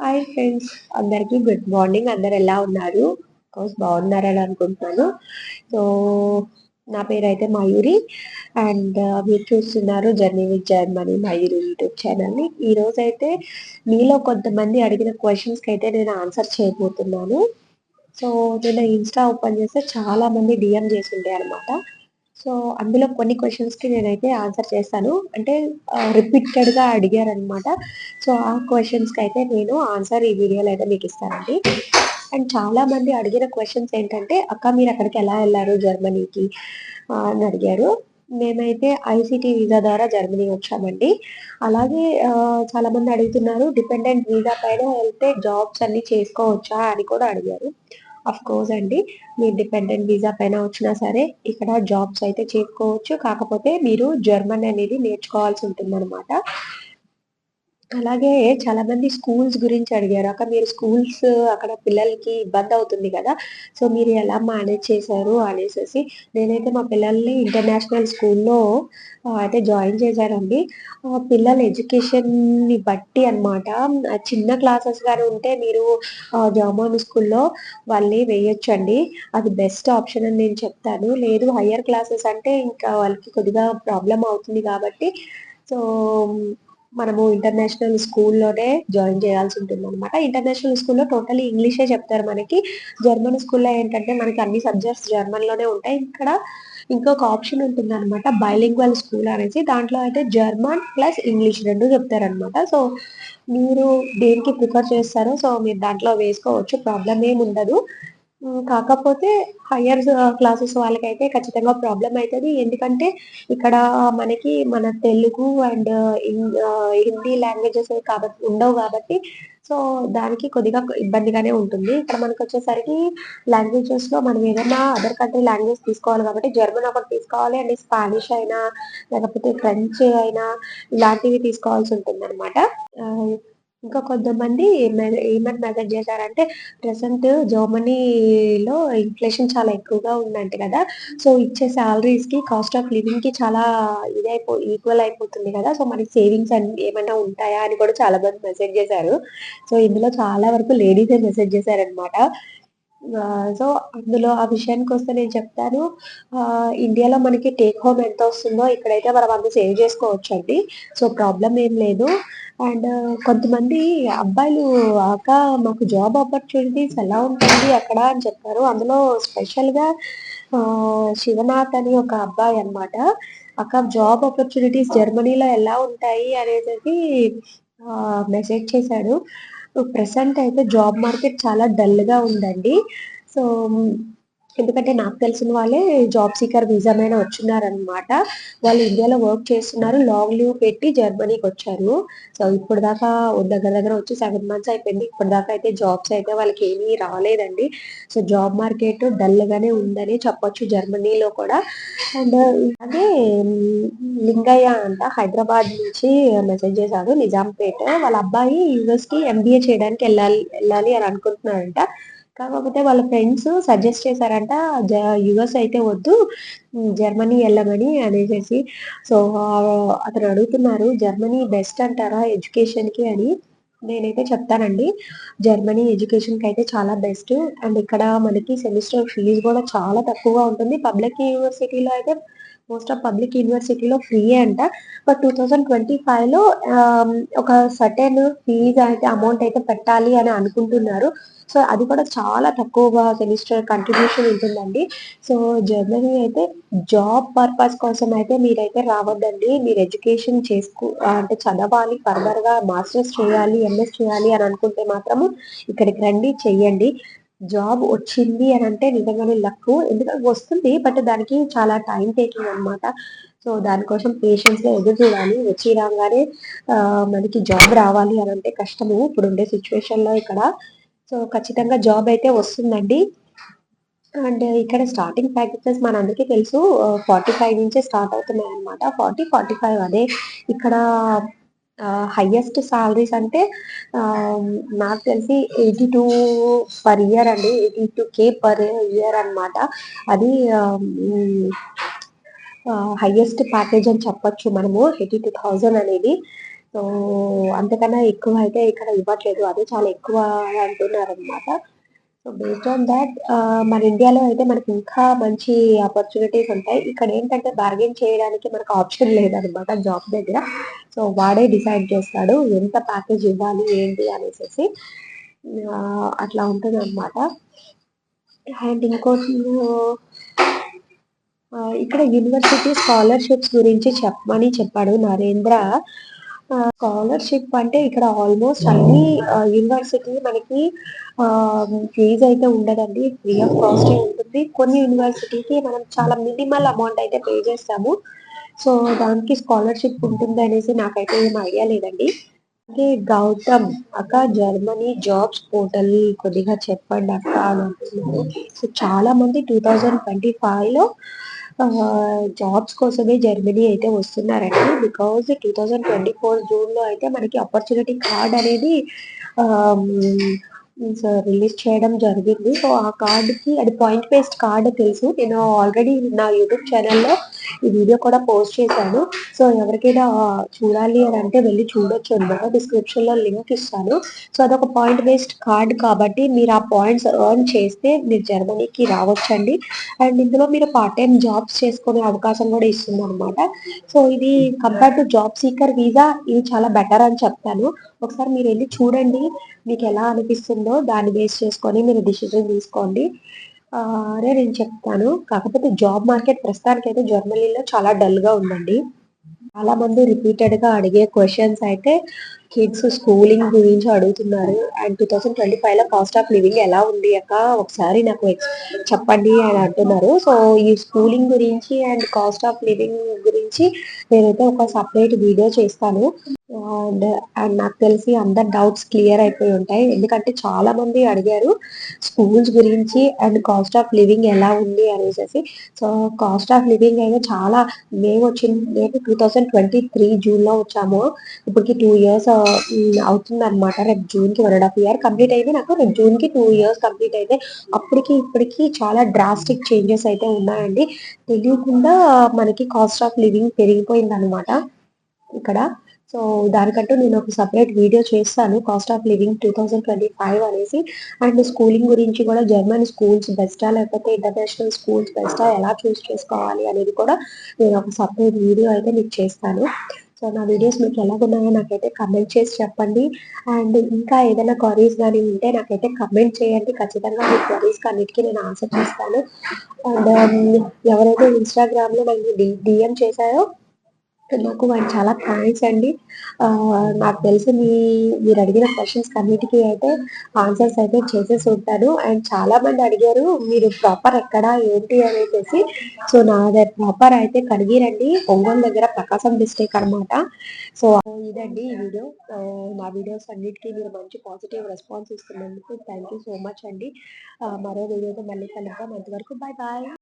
Hi friends అందరికీ good morning అందరు ఎలా ఉన్నారు? కోర్స్ బాగున్నారని అనుకుంటున్నాను. సో నా పేరు అయితే మయూరి అండ్ మీరు చూస్తున్నారు journey with Germany Mayuri YouTube ఛానల్ని ఈరోజు అయితే మీలో కొంతమంది అడిగిన క్వశ్చన్స్కి అయితే నేను ఆన్సర్ చేయబోతున్నాను. సో నేను ఇన్స్టా ఓపెన్ చేస్తే చాలామంది డిఎం చేసి ఉండే అనమాట సో అందులో కొన్ని క్వశ్చన్స్కి నేనైతే ఆన్సర్ చేస్తాను. అంటే రిపీటెడ్గా అడిగారనమాట సో ఆ క్వశ్చన్స్కి అయితే నేను ఆన్సర్ ఈ వీడియోలో అయితే మీకు ఇస్తానండి. అండ్ చాలా మంది అడిగిన క్వశ్చన్స్ ఏంటంటే అక్క మీరు అక్కడికి ఎలా వెళ్ళారు జర్మనీకి? అని అడిగారు. మేమైతే ఐసీటీ వీసా ద్వారా జర్మనీ వచ్చామండి. అలాగే చాలామంది చాలా మంది అడుగుతున్నారు డిపెండెంట్ వీసా పైన వెళ్తే జాబ్స్ అన్ని చేసుకోవచ్చా? అని కూడా అడిగారు. అఫ్ కోర్స్ అండి. మీరు డిపెండెంట్ వీసా పైన వచ్చినా సరే ఇక్కడ జాబ్స్ అయితే చేసుకోవచ్చు కాకపోతే మీరు జర్మన్ అనేది నేర్చుకోవాల్సి ఉంటుంది అనమాట అలాగే చాలా మంది స్కూల్స్ గురించి అడిగారు. అక్కడ మీరు స్కూల్స్ అక్కడ పిల్లలకి ఇబ్బంది అవుతుంది కదా. సో మీరు ఎలా మేనేజ్ చేశారు అనేసి నేనైతే మా పిల్లల్ని ఇంటర్నేషనల్ స్కూల్లో అయితే జాయిన్ చేశానండి. పిల్లల ఎడ్యుకేషన్ని బట్టి అన్నమాట. చిన్న క్లాసెస్ కానీ ఉంటే మీరు జర్మన్ స్కూల్లో వాళ్ళని వేయొచ్చండి. అది బెస్ట్ ఆప్షన్ అని నేను చెప్తాను. లేదు హయ్యర్ క్లాసెస్ అంటే ఇంకా వాళ్ళకి కొద్దిగా ప్రాబ్లం అవుతుంది కాబట్టి. సో మనము ఇంటర్నేషనల్ స్కూల్లోనే జాయిన్ చేయాల్సి ఉంటుంది అనమాట ఇంటర్నేషనల్ స్కూల్లో టోటలీ ఇంగ్లీషే చెప్తారు మనకి. జర్మన్ స్కూల్లో ఏంటంటే మనకి అన్ని సబ్జెక్ట్స్ జర్మన్లోనే ఉంటాయి. ఇక్కడ ఇంకొక ఆప్షన్ ఉంటుంది అనమాట బైలింగ్వల్ స్కూల్ అనేసి. దాంట్లో అయితే జర్మన్ ప్లస్ ఇంగ్లీష్ రెండు చెప్తారనమాట సో మీరు దేనికి ప్రిఫర్ చేస్తారో సో మీరు దాంట్లో వేసుకోవచ్చు. ప్రాబ్లం ఏమి ఉండదు. కాకపోతే హయ్యర్ క్లాసెస్ uh, వాళ్ళకైతే ఖచ్చితంగా ప్రాబ్లం అవుతుంది ఎందుకంటే ఇక్కడ మనకి మన Telugu and uh, uh, Hindi languages కాబట్టి ఉండవు కాబట్టి సో దానికి కొద్దిగా ఇబ్బందిగానే ఉంటుంది. ఇక్కడ మనకు వచ్చేసరికి లాంగ్వేజెస్లో మనం ఏదైనా అదర్ కంట్రీ లాంగ్వేజ్ తీసుకోవాలి కాబట్టి జర్మన్ ఒకటి తీసుకోవాలి అండ్ స్పానిష్ అయినా లేకపోతే ఫ్రెంచ్ అయినా ఇలాంటివి తీసుకోవాల్సి ఉంటుంది అనమాట ఇంకా కొంతమంది ఏమని మెసేజ్ చేశారంటే ప్రజెంట్ జర్మనీలో ఇన్ఫ్లేషన్ చాలా ఎక్కువగా ఉందంట కదా. సో ఇచ్చే సాలరీస్కి కాస్ట్ ఆఫ్ లివింగ్కి చాలా ఇదైపో ఈక్వల్ అయిపోతుంది కదా. సో మనకి సేవింగ్స్ ఏమైనా ఉంటాయా అని కూడా చాలా మంది మెసేజ్ చేశారు. సో ఇందులో చాలా వరకు లేడీసే మెసేజ్ చేశారనమాట సో అందులో ఆ విషయానికి వస్తే నేను చెప్తాను. ఇండియాలో మనకి టేక్ హోమ్ ఎంత వస్తుందో ఇక్కడైతే మనం అంత సేవ్ చేసుకోవచ్చు అండి సో ప్రాబ్లం ఏం లేదు. అండ్ కొంతమంది అబ్బాయిలు అక్క మాకు జాబ్ ఆపర్చునిటీస్ ఎలా ఉంటుంది అక్కడ అని చెప్పారు. అందులో స్పెషల్గా శివనాథ్ అని ఒక అబ్బాయి అన్నమాట. అక్క జాబ్ ఆపర్చునిటీస్ జర్మనీలో ఎలా ఉంటాయి అనేది మెసేజ్ చేశాడు. ప్రెసెంట్ అయితే జాబ్ మార్కెట్ చాలా డల్గా ఉందండి. సో ఎందుకంటే నాకు తెలిసిన వాళ్ళే జాబ్ సీకర్ వీసా మీద వచ్చినారనమాట వాళ్ళు ఇండియాలో వర్క్ చేస్తున్నారు లాంగ్ లీవ్ పెట్టి జర్మనీకి వచ్చారు. సో ఇప్పుడు దాకా దగ్గర దగ్గర వచ్చి సెవెన్ మంత్స్ అయిపోయింది. ఇప్పుడు దాకా అయితే జాబ్స్ అయితే వాళ్ళకి ఏమీ రాలేదండి. సో జాబ్ మార్కెట్ డల్ గానే ఉందని చెప్పొచ్చు జర్మనీలో కూడా. అండ్ అదే లింగయ్య అంట హైదరాబాద్ నుంచి మెసేజ్ చేశాడు నిజాంపేట. వాళ్ళ అబ్బాయి యూఎస్కి ఎంబీఏ చేయడానికి వెళ్ళాలి వెళ్ళాలి అని అనుకుంటున్నాడంట. కాకపోతే వాళ్ళ ఫ్రెండ్స్ సజెస్ట్ చేశారంట యుఎస్ అయితే వద్దు జర్మనీ వెళ్ళమని అనేసి సో అతను అడుగుతున్నారు జర్మనీ బెస్ట్ అంటారా ఎడ్యుకేషన్కి అని. నేనైతే చెప్తానండి జర్మనీ ఎడ్యుకేషన్కి అయితే చాలా బెస్ట్. అండ్ ఇక్కడ మనకి సెమిస్టర్ ఫీజు కూడా చాలా తక్కువగా ఉంటుంది. పబ్లిక్ యూనివర్సిటీలో అయితే మోస్ట్ ఆఫ్ పబ్లిక్ యూనివర్సిటీలో ఫ్రీ అంట. బట్ టూ థౌజండ్ ట్వంటీ ఫైవ్లో um, ఒక సర్టెన్ ఫీజ్ అయితే అమౌంట్ అయితే పెట్టాలి అని అనుకుంటున్నారు. సో అది కూడా చాలా తక్కువగా సెమిస్టర్ కంట్రిబ్యూషన్ ఉంటుందండి. సో జర్మనీ అయితే జాబ్ పర్పస్ కోసం అయితే మీరైతే రావద్దండి. మీరు ఎడ్యుకేషన్ చేసుకో అంటే చదవాలి ఫర్దర్గా మాస్టర్స్ చేయాలి ఎంఎస్ చేయాలి అని అనుకుంటే మాత్రము ఇక్కడికి రండి చెయ్యండి. జాబ్ వచ్చింది అని అంటే నిజంగానే లక్. ఎందుకంటే వస్తుంది బట్ దానికి చాలా టైం టేకింగ్ అన్నమాట. సో దానికోసం పేషెన్స్గా ఎదురు చూడాలి. వచ్చి రాగానే మనకి జాబ్ రావాలి అని అంటే కష్టము. ఇప్పుడు ఉండే సిచ్యువేషన్లో ఇక్కడ. సో ఖచ్చితంగా జాబ్ అయితే వస్తుందండి. అండ్ ఇక్కడ స్టార్టింగ్ ప్యాకేజెస్ మన అందరికీ తెలుసు. ఫార్టీ ఫైవ్ నుంచే స్టార్ట్ అవుతున్నాయి అనమాట ఫార్టీ ఫార్టీ ఫైవ్ అదే. ఇక్కడ హైయెస్ట్ సాలరీస్ అంటే నాకు తెలిసి ఎయిటీ టూ పర్ ఇయర్ అండి. Eighty two K per year అన్నమాట. అది హైయెస్ట్ ప్యాకేజ్ అని చెప్పొచ్చు మనము ఎయిటీ టూ థౌజండ్ అనేది. సో అంతకన్నా ఎక్కువ అయితే ఇక్కడ ఇవ్వట్లేదు. అదే చాలా ఎక్కువ అంటున్నారు అనమాట సో బేస్డ్ ఆన్ దాట్ మన ఇండియాలో అయితే మనకి ఇంకా మంచి ఆపర్చునిటీస్ ఉంటాయి. ఇక్కడ ఏంటంటే బార్గెన్ చేయడానికి మనకు ఆప్షన్ లేదనమాట జాబ్ దగ్గర. సో వాడే డిసైడ్ చేస్తాడు ఎంత ప్యాకేజ్ ఇవ్వాలి ఏంటి అనేసి అట్లా ఉంటుంది అనమాట అండ్ ఇంకోటి ఇక్కడ యూనివర్సిటీ స్కాలర్షిప్స్ గురించి చెప్పమని చెప్పాడు నరేంద్ర. స్కాలర్షిప్ అంటే ఇక్కడ ఆల్మోస్ట్ అన్ని యూనివర్సిటీ మనకి ఫీజు అయితే ఉండదండి. ఫ్రీ ఆఫ్ కాస్ట్ ఉంటుంది. కొన్ని యూనివర్సిటీకి మనం చాలా మినిమల్ అమౌంట్ అయితే పే చేస్తాము. సో దానికి స్కాలర్షిప్ ఉంటుంది అనేసి నాకైతే ఏం ఐడియా లేదండి. అలాగే గౌతమ్ అక్క జర్మనీ జాబ్స్ పోర్టల్ కొద్దిగా చెప్పండి అక్క అని అంటున్నారు. సో చాలా మంది టూ థౌజండ్ ట్వంటీ ఫైవ్లో జాబ్స్ కోసమే జర్మనీ అయితే వస్తున్నారండి. Because two thousand twenty four జూన్లో అయితే మనకి ఆపర్చునిటీ కార్డ్ అనేది రిలీజ్ చేయడం జరిగింది. సో ఆ కార్డుకి అది పాయింట్ బేస్డ్ కార్డ్ తెలుసు. నేను ఆల్రెడీ నా యూట్యూబ్ ఛానల్లో ఈ వీడియో కూడా పోస్ట్ చేశాను. సో ఎవరికైనా చూడాలి అని అంటే వెళ్ళి చూడొచ్చు అనమాట. డిస్క్రిప్షన్లో లింక్ ఇస్తాను. సో అదొక పాయింట్ బేస్డ్ కార్డ్ కాబట్టి మీరు ఆ పాయింట్స్ ఎర్న్ చేస్తే మీరు జర్మనీకి రావచ్చండి. అండ్ ఇందులో మీరు పార్ట్ టైం జాబ్స్ చేసుకునే అవకాశం కూడా ఇస్తుంది అనమాట. సో ఇది compare to job seeker visa ఇది చాలా బెటర్ అని చెప్తాను. ఒకసారి మీరు వెళ్ళి చూడండి. మీకు ఎలా అనిపిస్తుందో దాన్ని బేస్ చేసుకొని మీరు డిసిజన్ తీసుకోండి. ఆ, నేను చెప్తాను. కాకపోతే జాబ్ మార్కెట్ ప్రస్తుతానికి అయితే జర్మనీలో చాలా డల్గా ఉందండి. చాలా మంది రిపీటెడ్గా అడిగే క్వశ్చన్స్ అయితే కిడ్స్ స్కూలింగ్ గురించి అడుగుతున్నారు. అండ్ టూ థౌసండ్ ట్వంటీ ఫైవ్లో కాస్ట్ ఆఫ్ లివింగ్ ఎలా ఉంది అక్క? ఒకసారి నాకు చెప్పండి అని అంటున్నారు. సో ఈ స్కూలింగ్ గురించి అండ్ కాస్ట్ ఆఫ్ లివింగ్ గురించి నేనైతే ఒక సపరేట్ వీడియో చేస్తాను. అండ్ అండ్ నాకు తెలిసి అందరు డౌట్స్ క్లియర్ అయిపోయి ఉంటాయి. ఎందుకంటే చాలా మంది అడిగారు స్కూల్స్ గురించి అండ్ కాస్ట్ ఆఫ్ లివింగ్ ఎలా ఉంది అనేసి. సో కాస్ట్ ఆఫ్ లివింగ్ అయితే చాలా మేము వచ్చింది మేము టూ థౌజండ్ ట్వంటీ త్రీ జూన్లో వచ్చాము. ఇప్పటికి టూ ఇయర్స్ అవుతుంది అనమాట రేపు జూన్కి one and half year complete అయితే నాకు. రేపు జూన్కి టూ ఇయర్స్ కంప్లీట్ అయితే అప్పటికి ఇప్పటికి చాలా డ్రాస్టిక్ చేంజెస్ అయితే ఉన్నాయండి. తెలియకుండా మనకి కాస్ట్ ఆఫ్ లివింగ్ పెరిగిపోయింది అనమాట ఇక్కడ. సో దానికంటూ నేను ఒక సపరేట్ వీడియో చేస్తాను. Cost of living two thousand twenty five అనేసి. అండ్ స్కూలింగ్ గురించి కూడా జర్మన్ స్కూల్స్ బెస్టా లేకపోతే ఇంటర్నేషనల్ స్కూల్స్ బెస్టా ఎలా చూస్ చేసుకోవాలి అనేది కూడా నేను ఒక సపరేట్ వీడియో అయితే మీకు చేస్తాను. సో నా వీడియోస్ మీకు ఎలాగున్నాయో నాకైతే కమెంట్ చేసి చెప్పండి. అండ్ ఇంకా ఏదైనా క్వరీస్ కానీ ఉంటే నాకైతే కమెంట్ చేయండి. ఖచ్చితంగా మీ క్వరీస్కి అన్నిటికీ నేను ఆన్సర్ చేస్తాను. అండ్ ఎవరైతే ఇన్స్టాగ్రామ్లో నాకు డిఎం చేశారో నాకు వాళ్ళు చాలా థ్యాంక్స్ అండి. నాకు తెలిసి మీ మీరు అడిగిన క్వశ్చన్స్ అన్నిటికీ అయితే ఆన్సర్స్ అయితే చేసేసి ఉంటాను. అండ్ చాలా మంది అడిగారు మీరు ప్రాపర్ ఎక్కడ ఏంటి అనేసి సో నాది ప్రాపర్ అయితే కడిగిరండి. ఒంగోలు దగ్గర ప్రకాశం డిస్ట్రిక్ట్ అన్నమాట. సో ఇదండి ఈ వీడియో నా వీడియోస్ అన్నిటికీ మీరు మంచి పాజిటివ్ రెస్పాన్స్ ఇస్తున్నందుకు థ్యాంక్ యూ సో మచ్ అండి. మరో వీడియోతో మళ్ళీ కలుద్దాం. అంతవరకు బాయ్ బాయ్